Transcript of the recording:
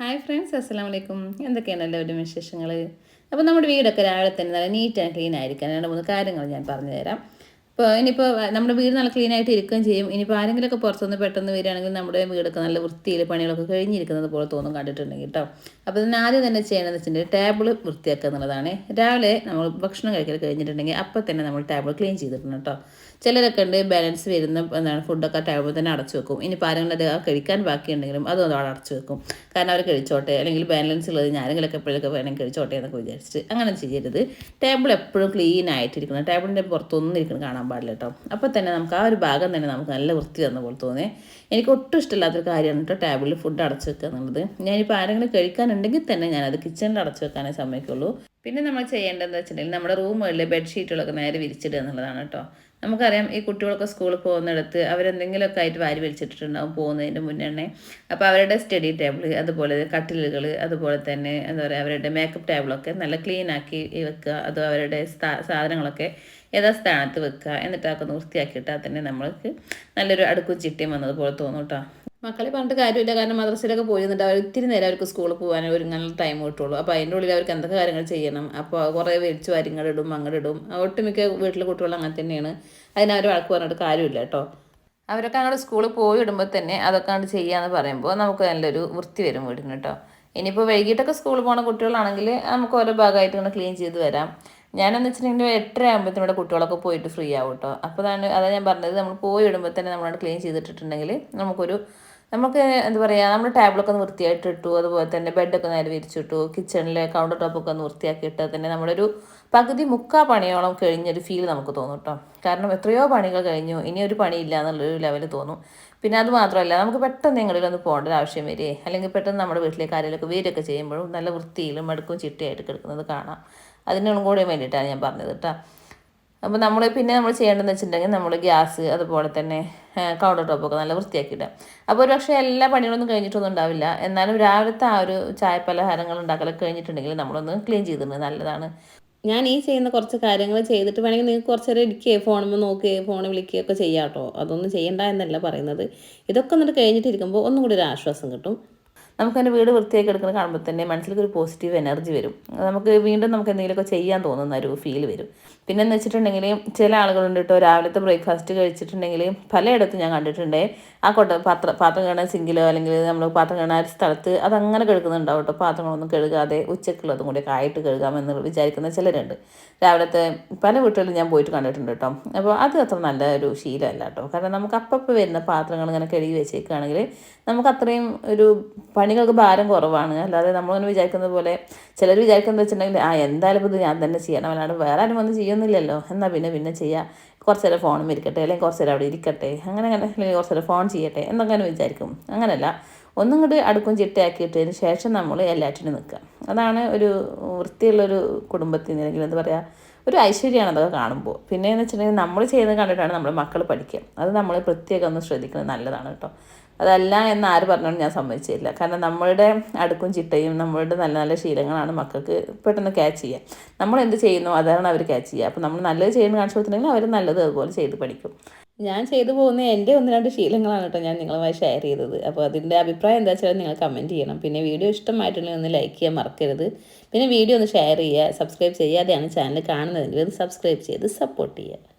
Hi friends അസ്സാം വലൈക്കും എന്തൊക്കെയാണ് എല്ലാവരും വിശേഷങ്ങൾ അപ്പോൾ നമ്മുടെ വീടൊക്കെ രാവിലെ തന്നെ നല്ല നീറ്റ് ആൻഡ് ക്ലീൻ ആയിരിക്കാൻ രണ്ട് മൂന്ന് കാര്യങ്ങൾ ഞാൻ പറഞ്ഞു തരാം. ഇപ്പോൾ ഇനിയിപ്പോൾ നമ്മുടെ വീട് നല്ല ക്ലീൻ ആയിട്ട് ഇരിക്കുകയും ചെയ്യും. ഇനിയിപ്പോൾ ആരെങ്കിലുമൊക്കെ പുറത്തുനിന്ന് പെട്ടെന്ന് വരികയാണെങ്കിൽ നമ്മുടെ വീടൊക്കെ നല്ല വൃത്തിയിൽ പണികളൊക്കെ കഴിഞ്ഞിരിക്കുന്നത് പോലെ തോന്നും കണ്ടിട്ടുണ്ടെങ്കിൽ കേട്ടോ അപ്പോൾ ഇതിന് ആദ്യം തന്നെ ചെയ്യണമെന്ന് വെച്ചിട്ടുണ്ടെങ്കിൽ ടേബിൾ വൃത്തിയാക്കുക എന്നുള്ളതാണ്. രാവിലെ നമ്മൾ ഭക്ഷണം കഴിക്കൽ കഴിഞ്ഞിട്ടുണ്ടെങ്കിൽ അപ്പോൾ തന്നെ നമ്മൾ ടേബിൾ ക്ലീൻ ചെയ്തിട്ടുണ്ട് കേട്ടോ ചിലരൊക്കെ ഉണ്ട് ബാലൻസ് വരുന്ന എന്താണ് ഫുഡൊക്കെ ടേബിൾ തന്നെ അടച്ചു വെക്കും. ഇനിയിപ്പോൾ ആരെങ്കിലും അത് കഴിക്കാൻ ബാക്കിയുണ്ടെങ്കിലും അതും അതവിടെ അടച്ചു വെക്കും. കാരണം അവർ കഴിച്ചോട്ടെ അല്ലെങ്കിൽ ബാലൻസ് ഉള്ളത് ഞാനെങ്കിലൊക്കെ എപ്പോഴൊക്കെ വേണമെങ്കിൽ കഴിച്ചോട്ടെ എന്നൊക്കെ വിചാരിച്ചിട്ട് അങ്ങനെ ചെയ്യരുത്. ടേബിൾ എപ്പോഴും ക്ലീൻ ആയിട്ടിരിക്കണം. ടേബിളിന്റെ പുറത്തൊന്നും ഇരിക്കണം കാണാൻ പാടില്ല കേട്ടോ അപ്പോൾ തന്നെ നമുക്ക് ആ ഒരു ഭാഗം തന്നെ നമുക്ക് നല്ല വൃത്തി തന്ന പോലെ തോന്നി എനിക്ക് ഒട്ടും ഇഷ്ടമില്ലാത്തൊരു കാര്യമാണ് കേട്ടോ ടേബിളിൽ ഫുഡ് അടച്ചു വെക്കുക എന്നുള്ളത് ഞാനിപ്പോൾ ആരെങ്കിലും കഴിക്കാനുണ്ടെങ്കിൽ തന്നെ ഞാനത് കിച്ചണിൽ അടച്ചു വെക്കാനേ സമ്മതിക്കുള്ളൂ പിന്നെ നമ്മൾ ചെയ്യേണ്ടതെന്ന് വെച്ചിട്ടുണ്ടെങ്കിൽ നമ്മുടെ റൂമുകളിൽ ബെഡ്ഷീറ്റുകളൊക്കെ നേരെ വിരിച്ചിടുക എന്നുള്ളതാണ് കേട്ടോ നമുക്കറിയാം ഈ കുട്ടികളൊക്കെ സ്കൂളിൽ പോകുന്നിടത്ത് അവരെന്തെങ്കിലുമൊക്കെ ആയിട്ട് വാരി വലിച്ചിട്ടുണ്ടാവും പോകുന്നതിന്റെ മുന്നേ അപ്പോൾ അവരുടെ സ്റ്റഡി ടേബിൾ അതുപോലെ കട്ടിലുകൾ അതുപോലെ തന്നെ എന്താ പറയുക അവരുടെ മേക്കപ്പ് ടേബിളൊക്കെ നല്ല ക്ലീൻ ആക്കി വെക്കുക. അതോ അവരുടെ സാധനങ്ങളൊക്കെ യഥാസ്ഥാനത്ത് വെക്കുക. എന്നിട്ട് അതൊക്കെ വൃത്തിയാക്കിയിട്ടാൽ തന്നെ നമ്മൾക്ക് നല്ലൊരു അടുക്കും ചിട്ടിയും വന്നതുപോലെ തോന്നും കേട്ടോ മക്കളെ പറഞ്ഞിട്ട് കാര്യമില്ല. കാരണം മദ്രസയിലൊക്കെ പോയി എന്നിട്ട് അവർ ഇത്തിരി നേരം അവർക്ക് സ്കൂളിൽ പോകാൻ ഒരു നല്ല ടൈം കിട്ടുള്ളൂ. അപ്പോൾ അതിന്റെ ഉള്ളിൽ അവർക്ക് എന്തൊക്കെ കാര്യങ്ങൾ ചെയ്യണം? അപ്പോൾ കുറേ വലിച്ചു വാരിങ്ങളിടും അങ്ങടിടും ഒട്ടുമിക്ക വീട്ടിലെ കുട്ടികൾ അങ്ങനെ തന്നെയാണ്. അതിനവർ വഴക്ക് പറഞ്ഞിട്ട് കാര്യമില്ല കേട്ടോ. അവരൊക്കെ അങ്ങോട്ട് സ്കൂളിൽ പോയി ഇടുമ്പോൾ തന്നെ അതൊക്കെ അങ്ങോട്ട് ചെയ്യാന്ന് പറയുമ്പോൾ നമുക്ക് നല്ലൊരു വൃത്തി വരും വീടിന് കേട്ടോ. ഇനിയിപ്പോൾ വൈകിട്ടൊക്കെ സ്കൂളിൽ പോകുന്ന കുട്ടികളാണെങ്കിൽ നമുക്ക് ഓരോ ഭാഗമായിട്ട് ഇങ്ങനെ ക്ലീൻ ചെയ്ത് വരാം. ഞാനെന്ന് വെച്ചിട്ടുണ്ടെങ്കിൽ എട്ടര ആകുമ്പോഴത്തേനും ഇവിടെ കുട്ടികളൊക്കെ പോയിട്ട് ഫ്രീ ആവും കേട്ടോ അപ്പോൾ അതാണ് അതാണ് ഞാൻ പറഞ്ഞത്. നമ്മൾ പോയി ഇടുമ്പോൾ തന്നെ നമ്മളവിടെ ക്ലീൻ ചെയ്തിട്ടുണ്ടെങ്കിൽ നമുക്കൊരു നമുക്ക് എന്താ പറയുക നമ്മൾ ടേബിളൊക്കെ ഒന്ന് വൃത്തിയായിട്ട് ഇട്ടു അതുപോലെ തന്നെ ബെഡൊക്കെ നേരെ വിരിച്ചിട്ടു കിച്ചണിലെ കൗണ്ടർ ടോപ്പൊക്കെ ഒന്ന് വൃത്തിയാക്കി ഇട്ടാൽ തന്നെ നമ്മുടെ ഒരു പകുതി മുക്കാ പണിയോളം കഴിഞ്ഞൊരു ഫീൽ നമുക്ക് തോന്നും കേട്ടോ കാരണം എത്രയോ പണികൾ കഴിഞ്ഞു ഇനി ഒരു പണിയില്ല എന്നുള്ളൊരു ലെവൽ തോന്നും. പിന്നെ അത് മാത്രമല്ല നമുക്ക് പെട്ടെന്ന് നിങ്ങളിലൊന്ന് പോകേണ്ട ഒരു ആവശ്യം വരികയെ അല്ലെങ്കിൽ പെട്ടെന്ന് നമ്മുടെ വീട്ടിലെ ആരെങ്കിലുമൊക്കെ വീരൊക്കെ ചെയ്യുമ്പോഴും നല്ല വൃത്തിയിലും മടുക്കും ചിട്ടയായിട്ട് കിടക്കുന്നത് കാണാം. അതിനോടും കൂടെ വേണ്ടിയിട്ടാണ് ഞാൻ പറഞ്ഞത് കേട്ടോ അപ്പോൾ നമ്മൾ പിന്നെ നമ്മൾ ചെയ്യേണ്ടതെന്ന് വെച്ചിട്ടുണ്ടെങ്കിൽ നമ്മൾ ഗ്യാസ് അതുപോലെ തന്നെ കൗണ്ടർ ടോപ്പൊക്കെ നല്ല വൃത്തിയാക്കി ഇടാം അപ്പോൾ ഒരു പക്ഷേ എല്ലാ പണികളൊന്നും കഴിഞ്ഞിട്ടൊന്നും ഉണ്ടാവില്ല. എന്നാലും രാവിലത്തെ ആ ഒരു ചായ പലഹാരങ്ങൾ ഉണ്ടാക്കലൊക്കെ കഴിഞ്ഞിട്ടുണ്ടെങ്കിൽ നമ്മളൊന്ന് ക്ലീൻ ചെയ്തിട്ടുണ്ട് നല്ലതാണ്. ഞാൻ ഈ ചെയ്യുന്ന കുറച്ച് കാര്യങ്ങൾ ചെയ്തിട്ട് വേണമെങ്കിൽ നിങ്ങൾക്ക് കുറച്ച് നേരം ഇരിക്കുകയോ ഫോണുമ്പോൾ നോക്കുകയോ ഫോണിൽ വിളിക്കുകയൊക്കെ ചെയ്യാം കേട്ടോ അതൊന്നും ചെയ്യണ്ട എന്നല്ല പറയുന്നത്. ഇതൊക്കെ എന്നിട്ട് കഴിഞ്ഞിട്ടിരിക്കുമ്പോൾ ഒന്നും കൂടി ഒരു ആശ്വാസം കിട്ടും. നമുക്കതിന്റെ വീട് വൃത്തിയാക്കി എടുക്കുന്നത് കാണുമ്പോൾ തന്നെ മനസ്സിലേക്ക് ഒരു പോസിറ്റീവ് എനർജി വരും. നമുക്ക് വീണ്ടും നമുക്ക് എന്തെങ്കിലുമൊക്കെ ചെയ്യാൻ തോന്നുന്ന ഒരു ഫീൽ വരും. പിന്നെ എന്ന് വെച്ചിട്ടുണ്ടെങ്കിൽ ചില ആളുകളുണ്ട് കേട്ടോ രാവിലത്തെ ബ്രേക്ക്ഫാസ്റ്റ് കഴിച്ചിട്ടുണ്ടെങ്കിൽ പലയിടത്തും ഞാൻ കണ്ടിട്ടുണ്ട്. ആ കൊട്ട പാത്ര പാത്രം കാണാൻ സിങ്കിലോ അല്ലെങ്കിൽ നമ്മൾ പാത്രം കാണാൻ സ്ഥലത്ത് അതങ്ങനെ കഴുകുന്നുണ്ടാവും കേട്ടോ. പാത്രങ്ങളൊന്നും കഴുകാതെ ഉച്ചക്കുള്ളതും കൂടി ആയിട്ട് കഴുകാമെന്ന് വിചാരിക്കുന്ന ചിലരുണ്ട്. രാവിലത്തെ പല വീട്ടുകളിലും ഞാൻ പോയിട്ട് കണ്ടിട്ടുണ്ട് കേട്ടോ. അപ്പോൾ അത് അത്ര നല്ല ഒരു ശീലമല്ല കേട്ടോ. കാരണം നമുക്ക് അപ്പപ്പോൾ വരുന്ന പാത്രങ്ങൾ ഇങ്ങനെ കഴുകി വെച്ചേക്കുകയാണെങ്കിൽ നമുക്ക് അത്രയും ഒരു പണികൾക്ക് ഭാരം കുറവാണ്. അല്ലാതെ നമ്മളൊന്ന് വിചാരിക്കുന്നത് പോലെ ചിലർ വിചാരിക്കുന്നത് വെച്ചിട്ടുണ്ടെങ്കിൽ ആ എന്തായാലും ഇത് ഞാൻ തന്നെ ചെയ്യണം. അല്ലാണ്ട് വേറെ ആരും വന്ന് ചെയ്യുന്നില്ലല്ലോ. എന്നാൽ പിന്നെ പിന്നെ ചെയ്യാം. കുറച്ച് നേരം ഫോണും ഇരിക്കട്ടെ. അല്ലെങ്കിൽ കുറച്ച് നേരം അവിടെ ഇരിക്കട്ടെ. അങ്ങനെ അങ്ങനെ അല്ലെങ്കിൽ കുറച്ച് നേരം ഫോൺ ചെയ്യട്ടെ. എന്നൊക്കെ വിചാരിക്കും. അങ്ങനെയല്ല. ഒന്നും കൂടി അടുക്കും ചിട്ടയാക്കിയിട്ടതിന് ശേഷം നമ്മൾ എല്ലാറ്റിനും നിൽക്കുക. അതാണ് ഒരു വൃത്തിയുള്ളൊരു കുടുംബത്തിന് അല്ലെങ്കിൽ എന്താ പറയുക ഒരു ഐശ്വര്യമാണ് അതൊക്കെ കാണുമ്പോൾ. പിന്നെ എന്ന് വെച്ചിട്ടുണ്ടെങ്കിൽ നമ്മൾ ചെയ്യുന്നത് കണ്ടിട്ടാണ് നമ്മുടെ മക്കൾ പഠിക്കുക. അത് നമ്മൾ പ്രത്യേകം ഒന്ന് ശ്രദ്ധിക്കുന്നത് നല്ലതാണ് കേട്ടോ. അതല്ല എന്ന് ആര് പറഞ്ഞോണ്ട് ഞാൻ സമ്മതിച്ചില്ല. കാരണം നമ്മളുടെ അടുക്കും ചിട്ടയും നമ്മളുടെ നല്ല നല്ല ശീലങ്ങളാണ് മക്കൾക്ക് പെട്ടെന്ന് ക്യാച്ച് ചെയ്യുക നമ്മൾ എന്ത് ചെയ്യുന്നു അതാണ് അവർ ക്യാച്ച് ചെയ്യുക. അപ്പോൾ നമ്മൾ നല്ലത് ചെയ്യുന്ന കാണിച്ചു കൊടുത്തിട്ടുണ്ടെങ്കിൽ അവർ നല്ലത് അതുപോലെ ചെയ്ത് പഠിക്കും. ഞാൻ ചെയ്തു പോകുന്ന എന്റെ ഒന്ന് രണ്ട് ശീലങ്ങളാണ് കേട്ടോ ഞാൻ നിങ്ങളുമായി ഷെയർ ചെയ്തത്. അപ്പോൾ അതിന്റെ അഭിപ്രായം എന്താ വെച്ചാൽ നിങ്ങൾ കമന്റ് ചെയ്യണം. പിന്നെ വീഡിയോ ഇഷ്ടമായിട്ടുണ്ടെങ്കിൽ ഒന്ന് ലൈക്ക് ചെയ്യാൻ മറക്കരുത്. പിന്നെ വീഡിയോ ഒന്ന് ഷെയർ ചെയ്യുക സബ്സ്ക്രൈബ് ചെയ്യാതെയാണ് ചാനൽ കാണുന്നതെങ്കിൽ ഒന്ന് സബ്സ്ക്രൈബ് ചെയ്ത് സപ്പോർട്ട് ചെയ്യുക.